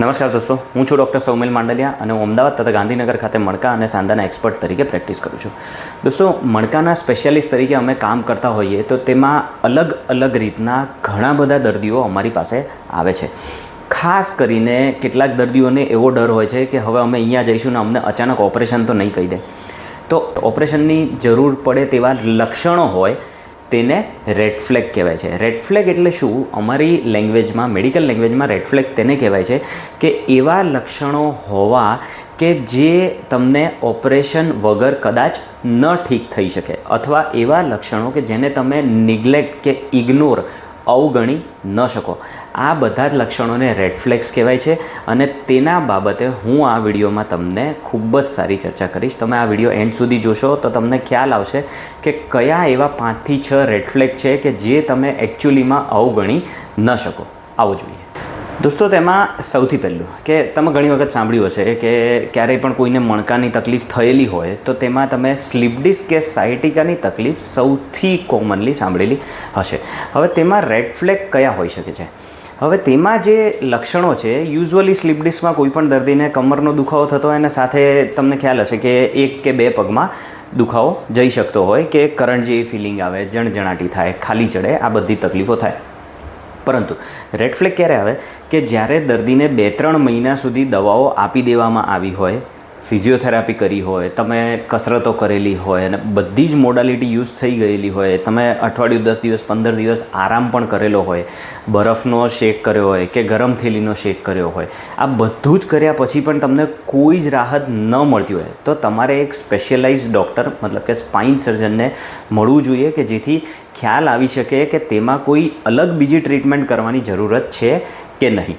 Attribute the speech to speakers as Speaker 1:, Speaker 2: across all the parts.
Speaker 1: નમસ્કાર દોસ્તો, હું છું ડૉક્ટર સૌમિલ માંડલિયા અને હું અમદાવાદ તથા ગાંધીનગર ખાતે મણકા અને સાંધાના એક્સપર્ટ તરીકે પ્રેક્ટિસ કરું છું. દોસ્તો, મણકાના સ્પેશિયાલિસ્ટ તરીકે અમે કામ કરતા હોઈએ તો તેમાં અલગ અલગ રીતના ઘણા બધા દર્દીઓ અમારી પાસે આવે છે. ખાસ કરીને કેટલાક દર્દીઓને એવો ડર હોય છે કે હવે અમે અહીંયા જઈશું ને અમને અચાનક ઓપરેશન તો નહીં કહી દે. તો ઓપરેશનની જરૂર પડે તેવા લક્ષણો હોય તેને રેડ ફ્લેગ કહેવાય છે. રેડ ફ્લેગ એટલે શું? અમારી લેંગ્વેજમાં મેડિકલ લેંગ્વેજમાં રેડ ફ્લેગ તેને કહેવાય છે કે એવા લક્ષણો હોવા કે જે તમને ઓપરેશન વગર કદાચ ન ઠીક થઈ શકે. અથવા એવા લક્ષણો કે જેને તમે નિગ્લેક્ટ કે ઇગ્નોર અવગણી ન શકો. આ બધા જ લક્ષણોને રેડ ફ્લેગ્સ કહેવાય છે અને તેના બાબતે હું આ વિડીયોમાં તમને ખૂબ જ સારી ચર્ચા કરીશ. તમે આ વીડિયો એન્ડ સુધી જોશો તો તમને ખ્યાલ આવશે કે કયા એવા પાંચથી છ રેડ ફ્લેગ છે કે જે તમે એકચ્યુઅલીમાં અવગણી ન શકો. આવો જોઈએ. દોસ્તો, તેમાં સૌથી પહેલું કે તમે ઘણી વખત સાંભળ્યું હશે કે ક્યારેય પણ કોઈને મણકાની તકલીફ થયેલી હોય, તો તેમાં તમે સ્લીપ ડિસ્ક કે સાયટિકાની તકલીફ સૌથી કોમનલી સાંભળેલી હશે. હવે તેમાં રેડ ફ્લેગ કયા હોઈ શકે છે? હવે તેમાં જે લક્ષણો છે યુઝ્યુઅલી સ્લીપ ડિસ્કમાં કોઈ પણ દર્દીને કમરનો દુખાવો થતો હોય અને સાથે તમને ખ્યાલ હશે કે એક કે બે પગમાં દુખાવો જઈ શકતો હોય કે કરંટ જેવી ફિલિંગ આવે, જણજણાટી થાય, ખાલી ચડે, આ બધી તકલીફો થાય. પરંતુ રેડ ફ્લેગ ક્યારે આવે? કે જ્યારે દર્દીને બે ત્રણ મહિના સુધી દવાઓ આપી દેવામાં આવી હોય ફિઝિયોથેરાપી કરી હોય, તમે કસરતો કરેલી હોય અને બધી જ મોડાલિટી યુઝ થઈ ગયેલી હોય, તમે અઠવાડિયું દસ દિવસ, પંદર દિવસ આરામ પણ કરેલો હોય, બરફનો શેક કર્યો હોય કે ગરમ થેલીનો શેક કર્યો હોય, આ બધું જ કર્યા પછી પણ તમને કોઈ જ રાહત ન મળતી હોય. તો તમારે એક સ્પેશિયલાઇઝ ડૉક્ટર મતલબ કે સ્પાઇન સર્જનને મળવું જોઈએ કે જેથી ખ્યાલ આવી શકે કે તેમાં કોઈ અલગ બીજી ટ્રીટમેન્ટ કરવાની જરૂરત છે કે નહીં.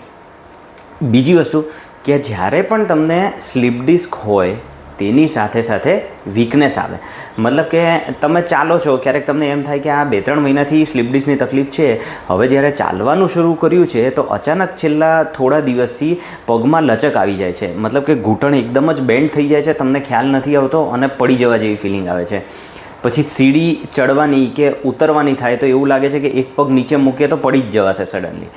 Speaker 1: બીજી વસ્તુ કે જ્યારે પણ તમને સ્લીપ ડિસ્ક હોય, તેની સાથે સાથે વીકનેસ આવે. મતલબ કે તમે ચાલો છો, ક્યારેક તમને એમ થાય કે આ બે ત્રણ મહિનાથી સ્લીપ ડિસ્કની તકલીફ છે, હવે જ્યારે ચાલવાનું શરૂ કર્યું છે, તો અચાનક છેલ્લા થોડા દિવસથી પગમાં લચક આવી જાય છે. મતલબ કે ઘૂંટણ એકદમ જ બેન્ડ થઈ જાય છે, તમને ખ્યાલ નથી આવતો અને પડી જવા જેવી ફિલિંગ આવે છે. પછી સીડી ચડવાની કે ઉતરવાની થાય તો એવું લાગે છે કે એક પગ નીચે મૂકીએ તો પડી જ જવાશે સડનલી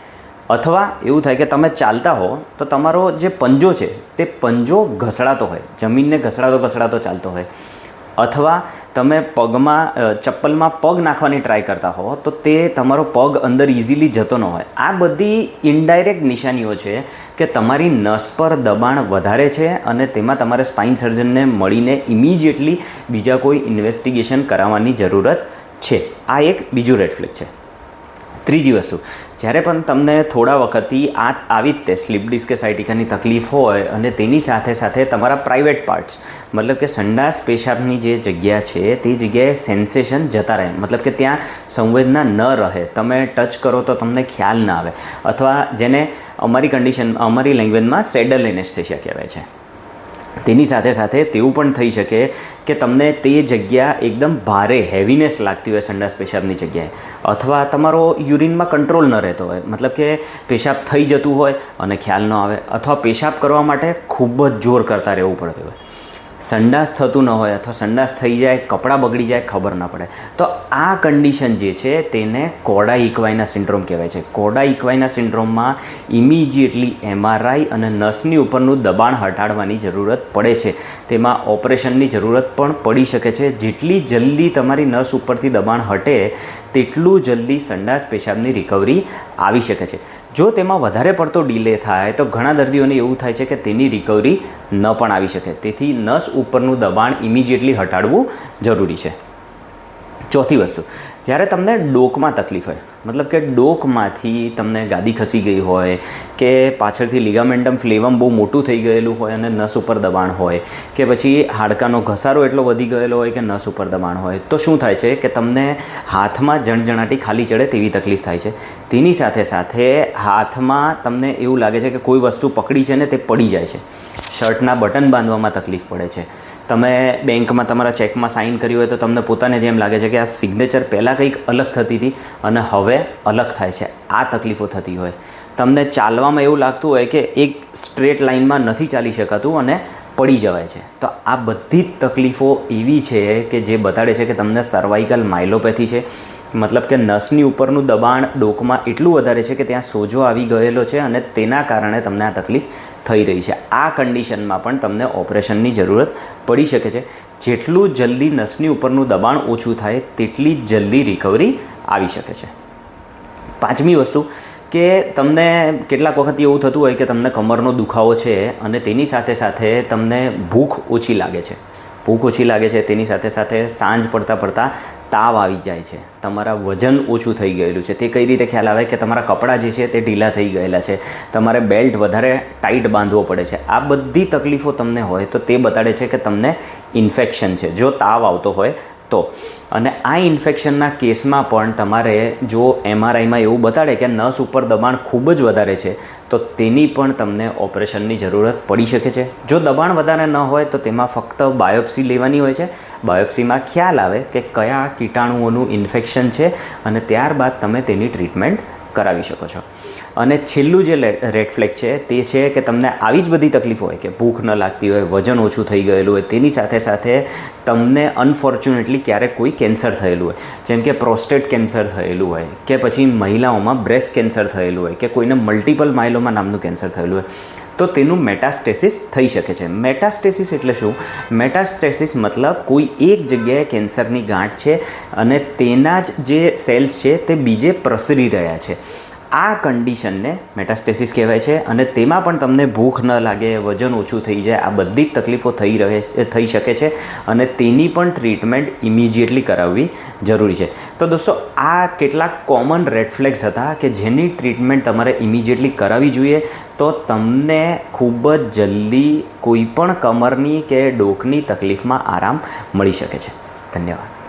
Speaker 1: અથવા એવું થાય કે તમે ચાલતા હો, તો તમારો જે પંજો છે, તે પંજો ઘસડાતો હોય, જમીનને ઘસડાતો ઘસડાતો ચાલતો હોય. અથવા તમે પગમાં ચપ્પલમાં પગ નાખવાની ટ્રાય કરતા હો, તો તે તમારો પગ અંદર ઇઝીલી જતો ન હોય. આ બધી ઇનડાયરેક્ટ નિશાનીઓ છે કે તમારી નસ પર દબાણ વધારે છે અને તેમાં તમારે સ્પાઇન સર્જનને મળીને ઇમિડિયેટલી બીજા કોઈ ઇન્વેસ્ટિગેશન કરાવવાની જરૂરત છે. આ એક બીજું રેડ ફ્લેગ છે. ત્રીજી વસ્તુ. જ્યારે પણ તમને થોડા વખતથી આ આવી જ તે સ્લીપ ડિસ્ક કે સાઇટિકાની તકલીફ હોય અને તેની સાથે સાથે તમારા પ્રાઇવેટ પાર્ટ્સ, મતલબ કે સંડાસ પેશાબની જે જગ્યા છે, તે જગ્યાએ સેન્સેશન જતા રહે. મતલબ કે ત્યાં સંવેદના ન રહે. તમે ટચ કરો તો તમને ખ્યાલ ના આવે. અથવા જેને અમારી કન્ડિશન અમારી લેંગ્વેજમાં સેડલ એનેસ્થેશિયા કહેવાય છે. તેની સાથે સાથે તેવું પણ થઈ શકે કે તમને તે જગ્યા એકદમ ભારે હેવીનેસ લાગતી હોય સંડાસ પેશાબની જગ્યાએ. અથવા તમારો યુરિનમાં કંટ્રોલ ન રહેતો હોય. મતલબ કે પેશાબ થઈ જતું હોય અને ખ્યાલ ન આવે. અથવા પેશાબ કરવા માટે ખૂબ જ જોર કરતા રહેવું પડતું હોય. સંડાસ થતું ન હોય અથવા સંડાસ થઈ જાય, કપડાં બગડી જાય, ખબર ન પડે. તો આ કન્ડિશન જે છે તેને કોડા ઇક્વાઇના સિન્ડ્રોમ કહેવાય છે. કોડા ઇક્વાઇના સિન્ડ્રોમમાં ઇમિજિએટલી એમઆરઆઈ અને નસની ઉપરનું દબાણ હટાડવાની જરૂરત પડે છે. તેમાં ઓપરેશનની જરૂરત પણ પડી શકે છે. જેટલી જલ્દી તમારી નસ ઉપરથી દબાણ હટે, તેટલું જલ્દી સંડાસ પેશાબની રિકવરી આવી શકે છે. જો તેમાં વધારે પડતો ડીલે થાય, તો ઘણા દર્દીઓને એવું થાય છે કે તેની રિકવરી ન પણ આવી શકે. તેથી નસ ઉપરનું દબાણ ઇમિજિએટલી હટાડવું જરૂરી છે. ચોથી વસ્તુ. જ્યારે તમને ડોકમાં તકલીફ હોય, મતલબ કે ડોકમાંથી તમને ગાદી ખસી ગઈ હોય કે પાછળથી લિગામેન્ટમ ફ્લેવમ બહુ મોટું થઈ ગયેલું હોય અને નસ ઉપર દબાણ હોય કે પછી હાડકાનો ઘસારો એટલો વધી ગયેલો હોય કે નસ ઉપર દબાણ હોય, તો શું થાય છે કે તમને હાથમાં જણજણાટી ખાલી ચડે તેવી તકલીફ થાય છે. તેની સાથે સાથે હાથમાં તમને એવું લાગે છે કે કોઈ વસ્તુ પકડી છે ને તે પડી જાય છે. શર્ટના બટન બાંધવામાં તકલીફ પડે છે. તમે બેંકમાં તમારા ચેકમાં સાઇન કર્યું હોય તો તમને પોતાને જેમ લાગે છે કે આ સિગ્નેચર પહેલાં કંઈક અલગ થતી હતી અને હવે અલગ થાય છે. આ તકલીફો થતી હોય. તમને ચાલવામાં એવું લાગતું હોય કે એક સ્ટ્રેટ લાઇનમાં નથી ચાલી શકાતું અને પડી જવાય છે. તો આ બધી જ તકલીફો એવી છે કે જે બતાડે છે કે તમને સર્વાઇકલ માઇલોપેથી છે મતલબ કે નસની ઉપરનું દબાણ ડોકમાં એટલું વધારે છે કે ત્યાં સોજો આવી ગયેલો છે અને તેના કારણે તમને આ તકલીફ થઈ રહી છે. આ કન્ડિશનમાં પણ તમને ઓપરેશનની જરૂરત પડી શકે છે. જેટલું જલ્દી નસની ઉપરનું દબાણ ઓછું થાય તેટલી જલ્દી રિકવરી આવી શકે છે. પાંચમી વસ્તુ કે તમને કેટલાક વખત એવું થતું હોય કે તમને કમરનો દુખાવો છે અને તેની સાથે સાથે તમને ભૂખ ઓછી લાગે છે. ભૂખ ઓછી લાગે છે, તેની સાથે સાથે સાંજ પડતાં પડતાં તાવ આવી જાય છે. તમારા વજન ઓછું થઈ ગયેલું છે. તે કઈ રીતે ખ્યાલ આવે કે તમારા કપડાં જે છે તે ઢીલા થઈ ગયેલા છે. તમારે બેલ્ટ વધારે ટાઈટ બાંધવો પડે છે. આ બધી તકલીફો તમને હોય તો તે બતાડે છે કે તમને ઇન્ફેક્શન છે. જો તાવ આવતો હોય તો. અને આ ઇન્ફેક્શનના કેસમાં પણ તમારે જો એમઆરઆઈમાં એવું બતાડે કે નસ ઉપર દબાણ ખૂબ જ વધારે છે તો તેની પણ તમને ઓપરેશનની જરૂરત પડી શકે છે. જો દબાણ વધારે ન હોય તો તેમાં ફક્ત બાયોપ્સી લેવાની હોય છે. બાયોપ્સીમાં ખ્યાલ આવે કે કયા કીટાણુઓનું ઇન્ફેક્શન છે અને ત્યારબાદ તમે તેની ટ્રીટમેન્ટ કરાવી શકો છો. અને છેલ્લું જે રેડ ફ્લેગ છે, તે છે કે તમને આવી જ બધી તકલીફ હોય કે ભૂખ ન લાગતી હોય, વજન ઓછું થઈ ગયેલું હોય, તેની સાથે સાથે તમને અનફોર્ચ્યુનેટલી ક્યારેક કોઈ કેન્સર થયેલું હોય. જેમ કે પ્રોસ્ટેટ કેન્સર થયેલું હોય, કે પછી મહિલાઓમાં બ્રેસ્ટ કેન્સર થયેલું હોય, કે કોઈને મલ્ટિપલ માઇલોમાં નામનું કેન્સર થયેલું હોય. તો તેનું મેટાસ્ટેસિસ થઈ શકે છે. મેટાસ્ટેસિસ એટલે શું? મેટાસ્ટેસિસ મતલબ કોઈ એક જગ્યાએ કેન્સરની ગાંઠ છે અને તેના જ જે સેલ્સ છે તે બીજે પ્રસરી રહ્યા છે. આ કન્ડિશનને મેટાસ્ટેસિસ કહેવાય છે અને તેમાં પણ તમને ભૂખ ન લાગે, વજન ઓછું થઈ જાય, આ બધી જ તકલીફો થઈ રહે થઈ શકે છે અને તેની પણ ટ્રીટમેન્ટ ઇમિજિએટલી કરાવવી જરૂરી છે. તો દોસ્તો, આ કેટલાક કોમન રેડ ફ્લેગ્સ હતા કે જેની ટ્રીટમેન્ટ તમારે ઇમિજિએટલી કરાવવી જોઈએ તો તમને ખૂબ જ જલ્દી કોઈ પણ કમરની કે ડોકની તકલીફમાં આરામ મળી શકે છે. ધન્યવાદ.